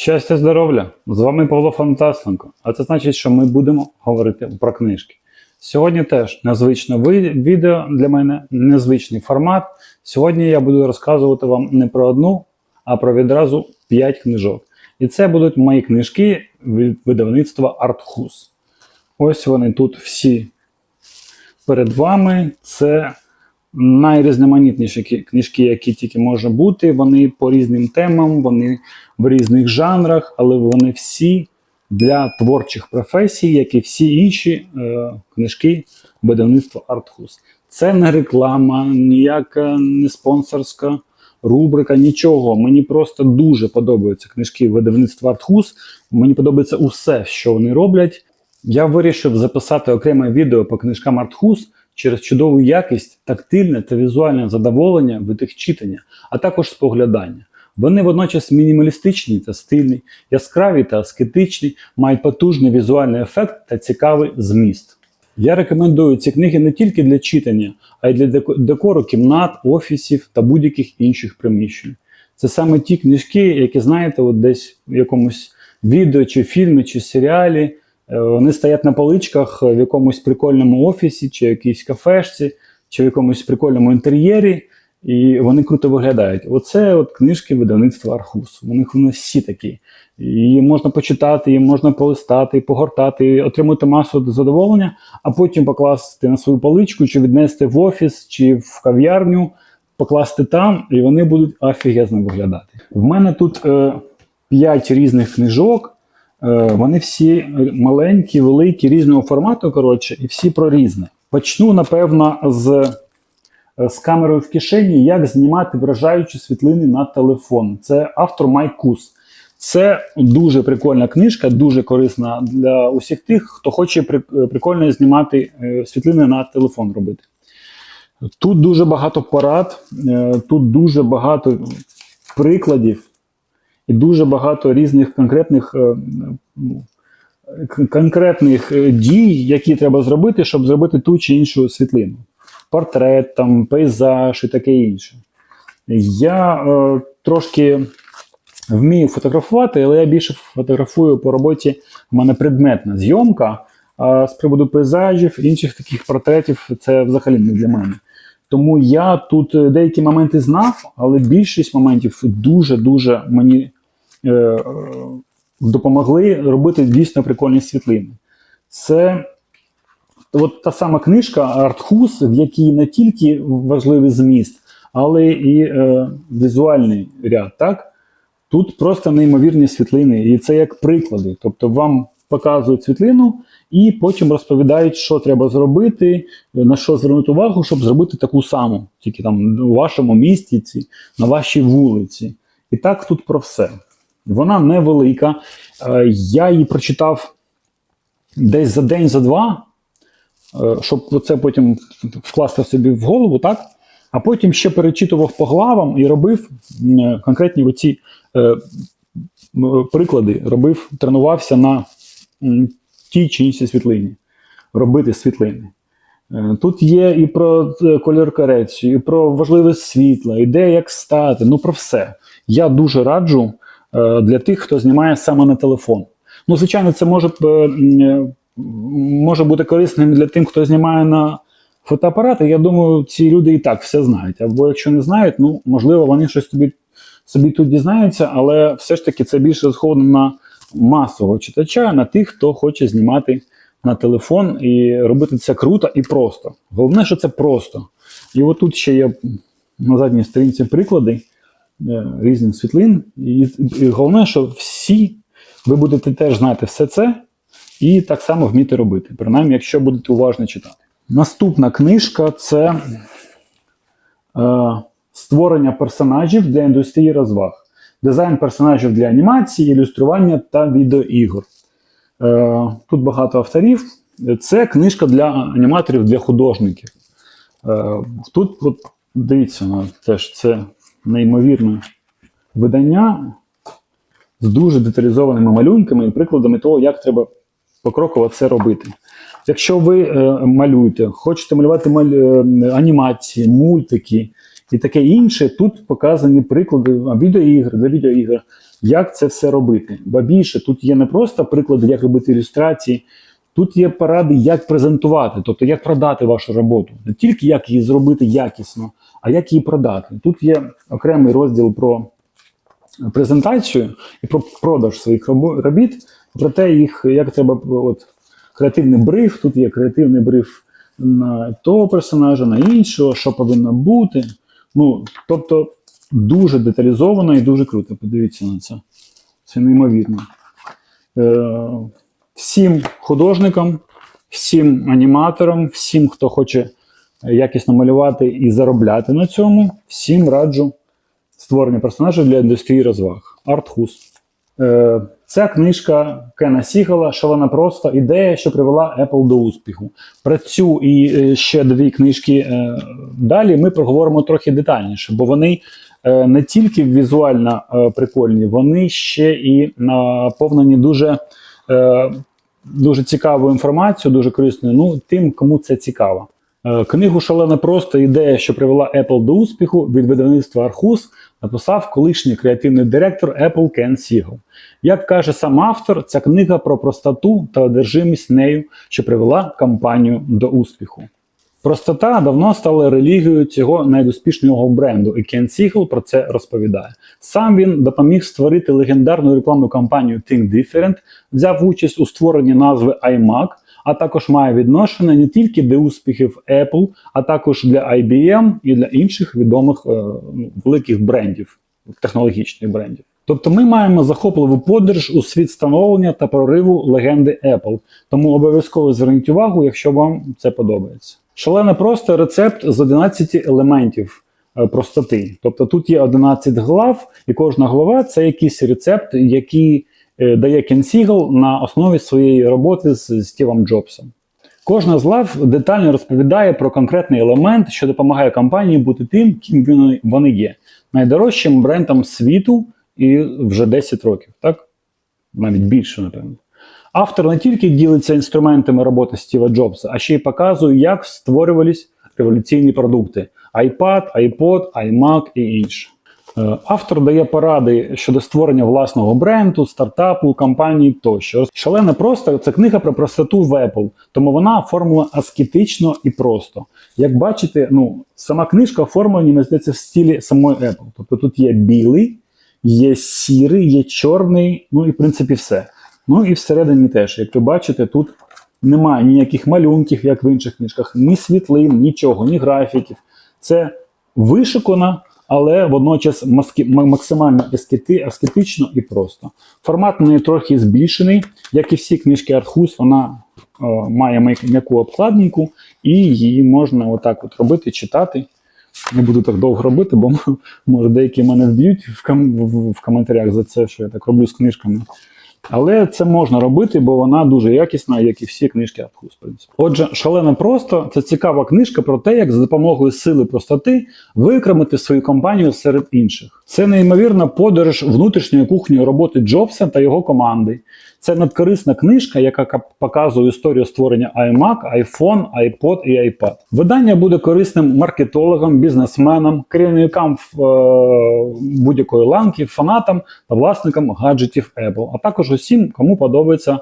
Щастя, здоров'я! З вами Павло Фантасенко. А це значить, що ми будемо говорити про книжки. Сьогодні теж незвичне відео для мене, незвичний формат. Сьогодні я буду розказувати вам не про одну, а про відразу 5 книжок. І це будуть мої книжки від видавництва Артхус. Ось вони тут всі перед вами. Це найрізноманітніші книжки, які тільки може бути. Вони по різним темам, вони в різних жанрах, але вони всі для творчих професій, як і всі інші е, книжки видавництва Артхус. Це не реклама, ніяка не спонсорська рубрика, нічого. Мені просто дуже подобаються книжки видавництва Артхус. Мені подобається усе, що вони роблять. Я вирішив записати окреме відео по книжкам Артхус через чудову якість, тактильне та візуальне задоволення від їх читання, а також споглядання. Вони водночас мінімалістичні та стильні, яскраві та аскетичні, мають потужний візуальний ефект та цікавий зміст. Я рекомендую ці книги не тільки для читання, а й для деко- декору кімнат, офісів та будь-яких інших приміщень. Це саме ті книжки, які знаєте, от десь в якомусь відео, чи фільмі, чи серіалі. Е, Вони стоять на поличках в якомусь прикольному офісі, чи якійсь кафешці, чи в якомусь прикольному інтер'єрі, і вони круто виглядають. Оце от книжки видавництва Архус. Вони, вони всі такі. Її можна почитати, її можна полистати, погортати, отримати масу задоволення, а потім покласти на свою поличку, чи віднести в офіс, чи в кав'ярню, покласти там, і вони будуть офігезно виглядати. В мене тут е, 5 різних книжок. Е, Вони всі маленькі, великі, різного формату, коротше, і всі про різне. Почну, напевно, з, е, з камерою в кишені, як знімати вражаючі світлини на телефон. Це автор Майк Кус. Це дуже прикольна книжка, дуже корисна для усіх тих, хто хоче е, прикольно знімати світлини на телефон робити. Тут дуже багато порад, тут дуже багато прикладів і дуже багато різних конкретних, е, ну, конкретних е, дій, які треба зробити, щоб зробити ту чи іншу світлину. Портрет, там, пейзаж і таке інше. Я е, трошки вмію фотографувати, але я більше фотографую по роботі. У мене предметна зйомка. А з приводу пейзажів, інших таких портретів, це взагалі не для мене. Тому я тут е, деякі моменти знав, але більшість моментів дуже-дуже мені допомогли робити дійсно прикольні світлини. Це от та сама книжка Артхус, в якій не тільки важливий зміст, але і е, візуальний ряд. Так? Тут просто неймовірні світлини, і це як приклади. Тобто вам показують світлину і потім розповідають, що треба зробити, на що звернути увагу, щоб зробити таку саму, тільки там у вашому місті, на вашій вулиці. І так тут про все. Вона невелика. Е, Я її прочитав десь за день, за два, е, щоб це потім вкласти собі в голову, так? А потім ще перечитував по главам і робив конкретні оці е, приклади, робив, тренувався на тій чи іншій світлині, робити світлини. Е, Тут є і про е, колір корекцію, і про важливість світла, і де як стати, ну про все. Я дуже раджу е, для тих, хто знімає саме на телефон. Ну, звичайно, це може, е, е, може бути корисним для тим, хто знімає на фотоапарати. Я думаю, ці люди і так все знають. Або якщо не знають, ну можливо, вони щось собі, собі тут дізнаються, але все ж таки це більше сходно на масового читача, на тих, хто хоче знімати на телефон і робити це круто і просто. Головне, що це просто. І отут ще є на задній сторінці приклади е, різних світлин. І, і головне, що всі ви будете теж знати все це і так само вміти робити, принаймні, якщо будете уважно читати. Наступна книжка це е, створення персонажів для індустрії розваг, дизайн персонажів для анімації, ілюстрування та відеоігор. Е, тут багато авторів. Це книжка для аніматорів, для художників. Е, тут, от, дивіться, ну, теж це неймовірне видання з дуже деталізованими малюнками і прикладами того, як треба покроково це робити. Якщо ви е, малюєте, хочете малювати маль, е, анімації, мультики, і таке інше. Тут показані приклади відеоігр для відеоігр, як це все робити. Ба більше тут є не просто приклади, як робити ілюстрації. Тут є поради, як презентувати, тобто як продати вашу роботу. Не тільки як її зробити якісно, а як її продати. Тут є окремий розділ про презентацію і про продаж своїх робіт, про те, їх як треба от, креативний бриф. Тут є креативний бриф на того персонажа, на іншого, що повинно бути. Ну, тобто дуже деталізовано і дуже круто. Подивіться на це. Це неймовірно. Е, всім художникам, всім аніматорам, всім, хто хоче якісно малювати і заробляти на цьому, всім раджу створення персонажів для індустрії розваг. Артхус. Е, Ця книжка Кена Сігала «Шалена просто ідея, що привела Apple до успіху. Про цю і е, ще дві книжки е, далі ми проговоримо трохи детальніше, бо вони не тільки візуально прикольні, вони ще і наповнені дуже, дуже цікавою інформацією, дуже корисною. Ну, тим, кому це цікаво. Е, Книгу «Шалена просто ідея, що привела Apple до успіху від видавництва Архус, написав колишній креативний директор Apple Кен Сігал. Як каже сам автор, ця книга про простоту та одержимість нею, що привела компанію до успіху. Простота давно стала релігією цього найуспішнішого бренду, і Кен Сігал про це розповідає. Сам він допоміг створити легендарну рекламну кампанію Think Different, взяв участь у створенні назви iMac, а також має відношення не тільки до успіхів Apple, а також для IBM і для інших відомих е, ну, великих брендів, технологічних брендів. Тобто ми маємо захопливу подорож у світ становлення та прориву легенди Apple. Тому обов'язково зверніть увагу, якщо вам це подобається. Шалено просто рецепт з 11 елементів е, простоти. Тобто тут є 11 глав, і кожна глава це якийсь рецепт, який дає Кен Сігал на основі своєї роботи з Стівом Джобсом. Кожна з глав детально розповідає про конкретний елемент, що допомагає компанії бути тим, ким вони є, найдорожчим брендом світу і вже 10 років, так? Навіть більше, напевно. Автор не тільки ділиться інструментами роботи Стіва Джобса, а ще й показує, як створювались революційні продукти: iPad, iPod, iMac і інше. Е, Автор дає поради щодо створення власного бренду, стартапу, компанії тощо. Шалено просто це книга про простоту в Apple, тому вона оформлена аскетично і просто. Як бачите, ну сама книжка оформлена, мені здається, в стилі самої Apple. Тобто тут є білий, є сірий, є чорний, ну і в принципі все. Ну і всередині теж, як ви бачите, тут немає ніяких малюнків, як в інших книжках, ні світлин, нічого, ні графіків. Це вишикано, але водночас максимально ескети, аскетично і просто. Формат неї трохи збільшений, як і всі книжки Артхус, вона е, має м'яку обкладинку, і її можна отак от робити, читати. Не буду так довго робити, бо може деякі мене вб'ють в, ком- в коментарях за це, що я так роблю з книжками. Але це можна робити, бо вона дуже якісна, як і всі книжки принципі. Отже, шалено просто це цікава книжка про те, як за допомогою сили простоти виокремити свою компанію серед інших. Це неймовірна подорож внутрішньої кухні роботи Джобса та його команди. Це надкорисна книжка, яка показує історію створення iMac, iPhone, iPod і iPad. Видання буде корисним маркетологам, бізнесменам, керівникам е, будь-якої ланки, фанатам та власникам гаджетів Apple, а також усім, кому подобається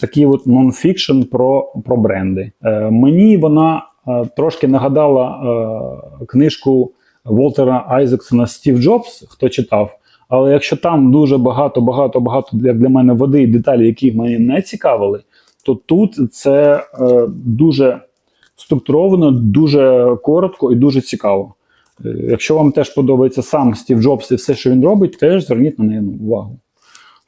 такий от нонфікшн про, про бренди. Е, мені вона е, трошки нагадала е, книжку Волтера Айзексона Стів Джобс, хто читав. Але якщо там дуже багато, багато, багато як для мене води і деталі, які мене не цікавили, то тут це е, дуже структуровано, дуже коротко і дуже цікаво. Е, Якщо вам теж подобається сам Стів Джобс і все, що він робить, теж зверніть на неї увагу.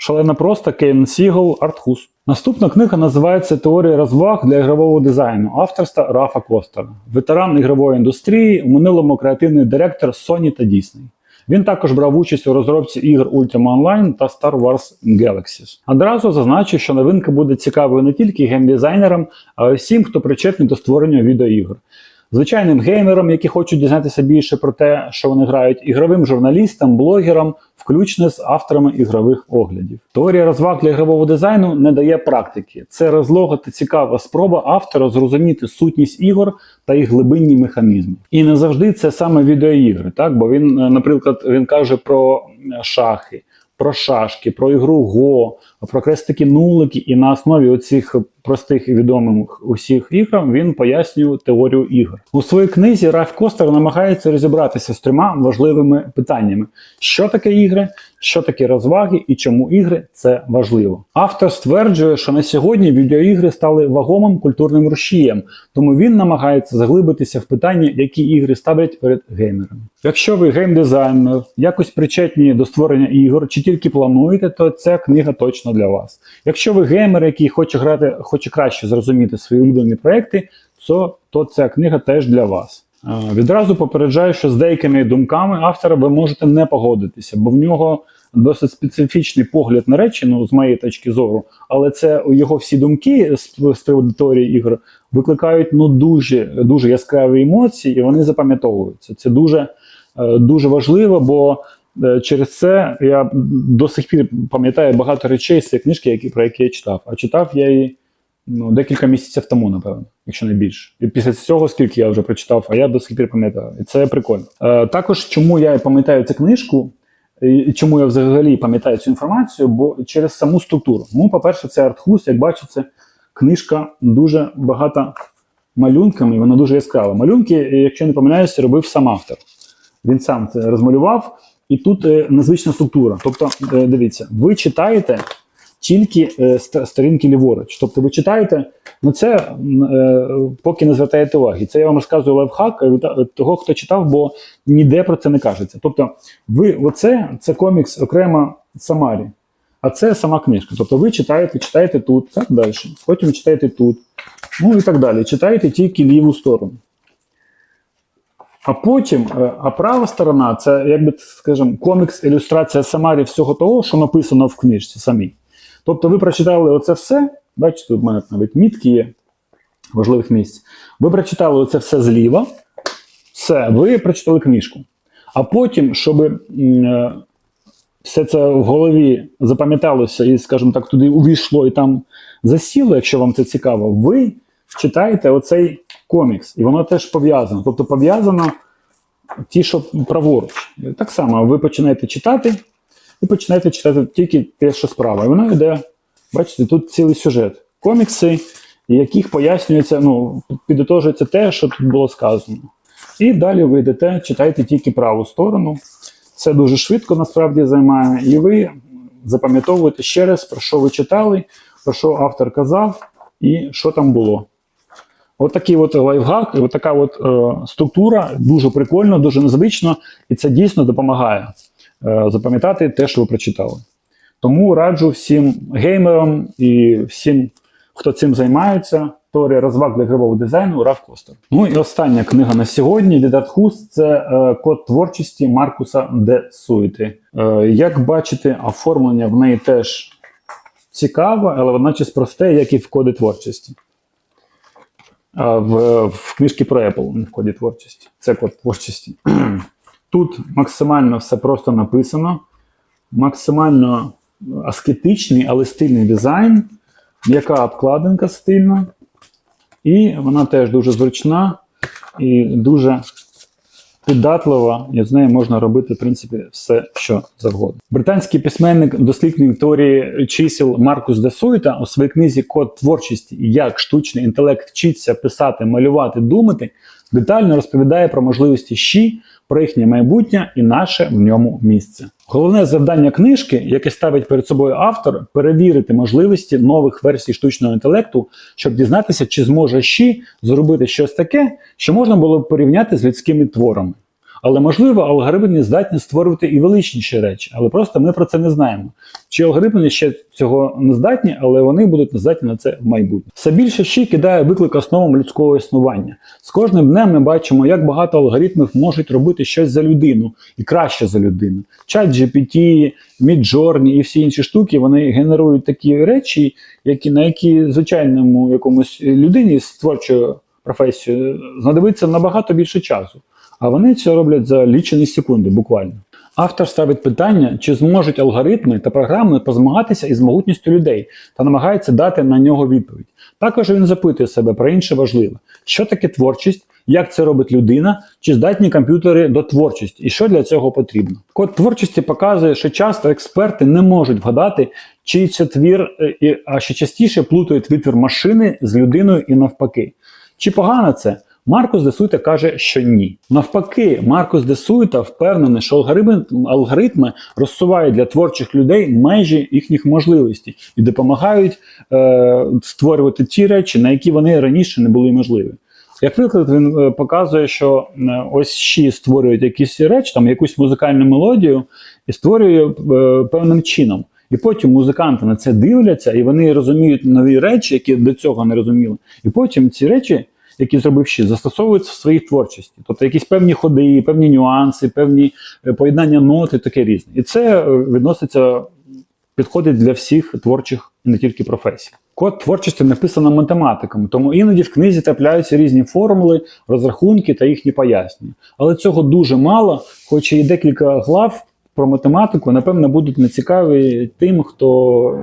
Шалено просто Кейн Сігл Артхус. Наступна книга називається Теорія розваг для ігрового дизайну авторства Рафа Костера, ветеран ігрової індустрії, у минулому креативний директор Sony та Disney. Він також брав участь у розробці ігр Ultima Online та Star Wars Galaxies. Одразу зазначу, що новинка буде цікавою не тільки геймдизайнерам, а й всім, хто причетний до створення відеоігр. Звичайним геймерам, які хочуть дізнатися більше про те, що вони грають, ігровим журналістам, блогерам, включно з авторами ігрових оглядів. Теорія розваг для ігрового дизайну не дає практики. Це розлога та цікава спроба автора зрозуміти сутність ігор та їх глибинні механізми. І не завжди це саме відеоігри, так бо він, е, наприклад, він каже про шахи. Про шашки, про ігру Го, про крестики нулики, і на основі оцих простих і відомих усіх ігр він пояснює теорію ігор. У своїй книзі Раф Костер намагається розібратися з трьома важливими питаннями: що таке ігри, що таке розваги і чому ігри це важливо. Автор стверджує, що на сьогодні відеоігри стали вагомим культурним рушієм, тому він намагається заглибитися в питання, які ігри ставлять перед геймерами. Якщо ви геймдизайнер, якось причетні до створення ігор, чи тільки плануєте, то ця книга точно для вас. Якщо ви геймер, який хоче грати, хоче краще зрозуміти свої улюблені проекти, то, то ця книга теж для вас. Відразу попереджаю, що з деякими думками автора ви можете не погодитися, бо в нього досить специфічний погляд на речі, ну з моєї точки зору, але це його всі думки з, приводу теорії ігор викликають ну дуже дуже яскраві емоції, і вони запам'ятовуються. Це дуже, е, дуже важливо, бо через це я до сих пір пам'ятаю багато речей з цієї книжки, які, про які я читав. А читав я її ну, декілька місяців тому, напевно, якщо не більше. І після цього, скільки я вже прочитав, а я до сих пір пам'ятаю. І це прикольно. Е, також чому я пам'ятаю цю книжку. І чому я взагалі пам'ятаю цю інформацію? Бо через саму структуру. Ну, по-перше, це артхус, як бачите, книжка дуже багата малюнками, і вона дуже яскрава. Малюнки, якщо не помиляюся, робив сам автор. Він сам це розмалював, і тут е, незвична структура. Тобто, е, дивіться, ви читаєте тільки е, сторінки ліворуч. Тобто ви читаєте, ну це е, поки не звертаєте уваги. Це я вам розказую лайфхак е, того, хто читав, бо ніде про це не кажеться. Тобто, ви оце це комікс окремо Самарі. А це сама книжка. Тобто ви читаєте, читаєте тут, так далі. Потім читаєте тут. Ну і так далі. Читаєте тільки ліву сторону. А потім, е, а права сторона це, як би скажімо, комікс, ілюстрація Самарі всього того, що написано в книжці самій. Тобто ви прочитали оце все. Бачите, в мене навіть мітки є важливих місць. Ви прочитали оце все зліва. Все, ви прочитали книжку. А потім, щоб е, все це в голові запам'яталося і, скажімо так, туди увійшло і там засіло, якщо вам це цікаво, ви читаєте оцей комікс, і воно теж пов'язано. Тобто пов'язано ті, що праворуч. Так само ви починаєте читати і починаєте читати тільки те, що справа. І воно йде, бачите, тут цілий сюжет. Комікси, яких пояснюється, ну, підтожується те, що тут було сказано. І далі ви йдете, читаєте тільки праву сторону. Це дуже швидко насправді займає, і ви запам'ятовуєте ще раз, про що ви читали, про що автор казав і що там було. От такий от лайфхак, от така от е, структура дуже прикольно, дуже незвично, і це дійсно допомагає е, запам'ятати те, що ви прочитали. Тому раджу всім геймерам і всім, хто цим займається. Теорія розваг для ігрового дизайну Раф Костер. Ну і остання книга на сьогодні від Артхус це е, код творчості Маркуса Де Суйти. Е, як бачите, оформлення в неї теж цікаве, але водночас просте, як і в коді творчості. В, в книжці про Apple, в коді творчості. Це код творчості. Тут максимально все просто написано, максимально аскетичний, але стильний дизайн, м'яка обкладинка стильна, і вона теж дуже зручна і дуже піддатлива, і з нею можна робити, в принципі, все, що завгодно. Британський письменник, дослідник теорії чисел Маркус де Суйта у своїй книзі Код творчості як штучний інтелект вчиться писати, малювати, думати, детально розповідає про можливості щі, про їхнє майбутнє і наше в ньому місце. Головне завдання книжки, яке ставить перед собою автор, перевірити можливості нових версій штучного інтелекту, щоб дізнатися, чи зможе щі зробити щось таке, що можна було б порівняти з людськими творами. Але можливо, алгоритми здатні створювати і величніші речі, але просто ми про це не знаємо. Чи алгоритми ще цього не здатні, але вони будуть не здатні на це в майбутнє. Все більше ще кидає виклик основам людського існування. З кожним днем ми бачимо, як багато алгоритмів можуть робити щось за людину і краще за людину. Чат GPT, Midjourney і всі інші штуки вони генерують такі речі, які на які звичайному якомусь людині з творчою професію, знадобиться набагато більше часу. А вони це роблять за лічені секунди, буквально. Автор ставить питання, чи зможуть алгоритми та програми позмагатися із могутністю людей та намагається дати на нього відповідь. Також він запитує себе про інше важливе: що таке творчість, як це робить людина, чи здатні комп'ютери до творчості, і що для цього потрібно. Код творчості показує, що часто експерти не можуть вгадати, чий це твір, е, а ще частіше плутають витвір машини з людиною і навпаки. Чи погано це? Маркус де Суйта каже, що ні. Навпаки, Маркус де Суйта впевнений, що алгоритми, алгоритми розсувають для творчих людей межі їхніх можливостей і допомагають е, створювати ті речі, на які вони раніше не були можливі. Як приклад, він е, показує, що е, ось щі створюють якісь речі, там якусь музикальну мелодію і створює е, певним чином. І потім музиканти на це дивляться, і вони розуміють нові речі, які до цього не розуміли. І потім ці речі, які зробив щі, застосовують в своїй творчості. Тобто якісь певні ходи, певні нюанси, певні е, поєднання нот і таке різне. І це е, відноситься, підходить для всіх творчих і не тільки професій. Код творчості написано математиками, тому іноді в книзі трапляються різні формули, розрахунки та їхні пояснення. Але цього дуже мало, хоч і декілька глав про математику, напевно, будуть нецікаві тим, хто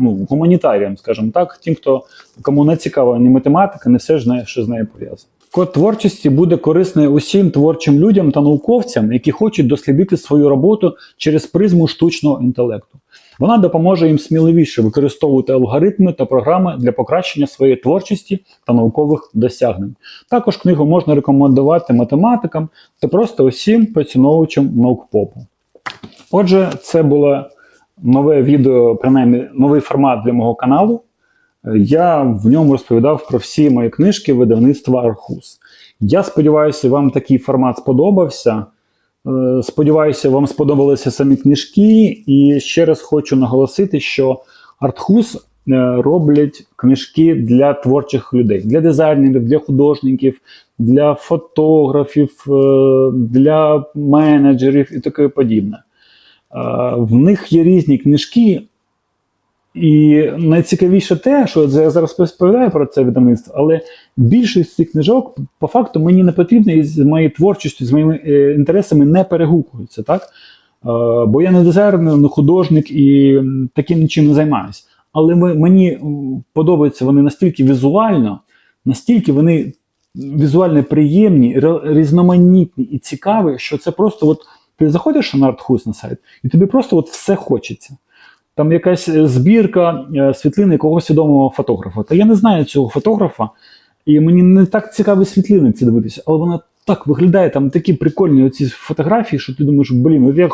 ну, гуманітаріям, скажімо так, тим, хто кому не цікава ні математика, не все ж що з нею пов'язано. Код творчості буде корисний усім творчим людям та науковцям, які хочуть дослідити свою роботу через призму штучного інтелекту. Вона допоможе їм сміливіше використовувати алгоритми та програми для покращення своєї творчості та наукових досягнень. Також книгу можна рекомендувати математикам та просто усім поціновувачам наукпопу. Отже, це було нове відео, принаймні новий формат для мого каналу. Я в ньому розповідав про всі мої книжки видавництва Архус. Я сподіваюся, вам такий формат сподобався. Е, Сподіваюся, вам сподобалися самі книжки. І ще раз хочу наголосити, що Артхус е, роблять книжки для творчих людей, для дизайнерів, для художників, для фотографів, е, для менеджерів і таке подібне. Е, В них є різні книжки, і найцікавіше те, що я зараз розповідаю про це видавництво, але більшість цих книжок по факту мені не потрібно і з моєю творчістю, з моїми е, інтересами не перегукуються. Так? Е, бо я не дизайнер, не художник і таким нічим не займаюся. Але мені подобаються вони настільки візуально, настільки вони візуально приємні, різноманітні і цікаві, що це просто от ти заходиш на Артхус на сайт, і тобі просто от все хочеться. Там якась е, збірка е, світлин якогось відомого фотографа. Та я не знаю цього фотографа, і мені не так цікаві світлини ці дивитися, але вона так виглядає, там такі прикольні оці фотографії, що ти думаєш, блін, от я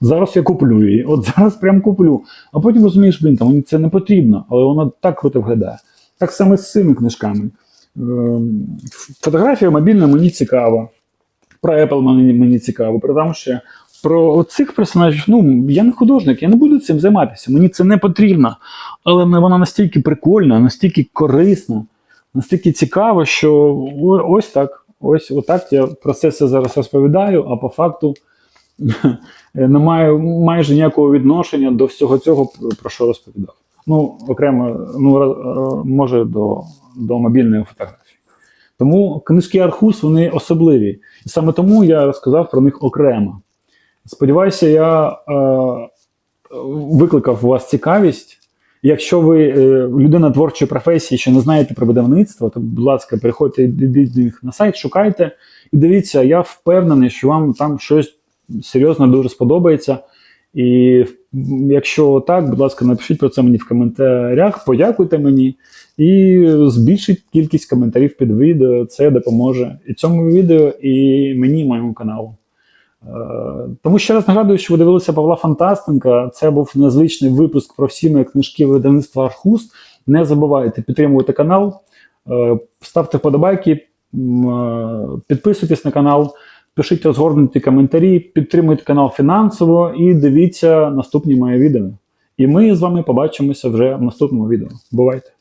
зараз я куплю її, от зараз прям куплю. А потім розумієш, блін, там мені це не потрібно, але вона так круто виглядає. Так само з цими книжками. Ем, Фотографія мобільна мені цікава. Про Apple мені, мені цікаво, про там ще про цих персонажів, ну я не художник, я не буду цим займатися. Мені це не потрібно. Але вона настільки прикольна, настільки корисна, настільки цікава, що ось так. Ось отак я про це все зараз розповідаю, а по факту не маю майже ніякого відношення до всього цього, про що розповідав. Ну, окремо, ну, може, до, до мобільної фотографії. Тому книжки Архус вони особливі. І саме тому я розказав про них окремо. Сподіваюся, я е, викликав у вас цікавість. Якщо ви е, людина творчої професії, що не знаєте про видавництво, то, будь ласка, переходьте до них на сайт, шукайте і дивіться, я впевнений, що вам там щось серйозно дуже сподобається. І якщо так, будь ласка, напишіть про це мені в коментарях, подякуйте мені і збільшіть кількість коментарів під відео. Це допоможе і цьому відео, і мені, і моєму каналу. Е, Тому ще раз нагадую, що ви дивилися Павла Фантастенка. Це був незвичний випуск про всі мої книжки видавництва Архус. Не забувайте підтримувати канал, е, ставте вподобайки, е, підписуйтесь на канал, пишіть розгорнуті коментарі, підтримуйте канал фінансово і дивіться наступні мої відео. І ми з вами побачимося вже в наступному відео. Бувайте!